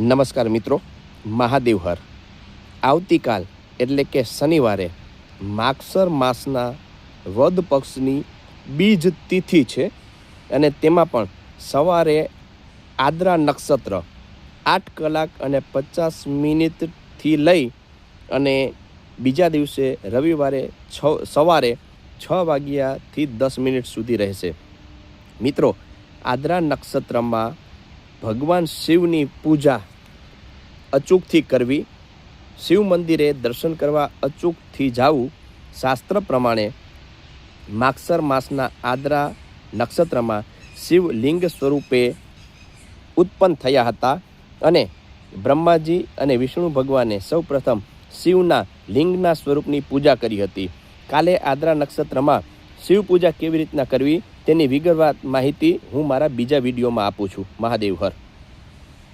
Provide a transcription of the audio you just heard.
નમસ્કાર મિત્રો, મહાદેવ હર. આવતીકાલ એટલે કે શનિવારે માગસર માસના વદ પક્ષની બીજ તિથિ છે અને તેમાં પણ સવારે આદ્રા નક્ષત્ર આઠ કલાક અને પચાસ મિનિટથી લઈ અને બીજા દિવસે રવિવારે છ, સવારે છ વાગ્યાથી દસ મિનિટ સુધી રહેશે. મિત્રો, આદ્રા નક્ષત્રમાં ભગવાન શિવની પૂજા અચૂકથી કરવી, શિવ મંદિરે દર્શન કરવા અચૂકથી જવું, શાસ્ત્ર પ્રમાણે માગસર માસના આદ્રા નક્ષત્રમાં શિવલિંગ સ્વરૂપે ઉત્પન્ન થયા હતા અને બ્રહ્માજી અને વિષ્ણુ ભગવાને સૌપ્રથમ શિવના લિંગના સ્વરૂપની પૂજા કરી હતી. કાલે આદ્રા નક્ષત્રમાં શિવ પૂજા કેવી રીતના કરવી તેની વિગતવાર માહિતી હું મારા બીજા વિડીયોમાં આપું છું. મહાદેવ હર.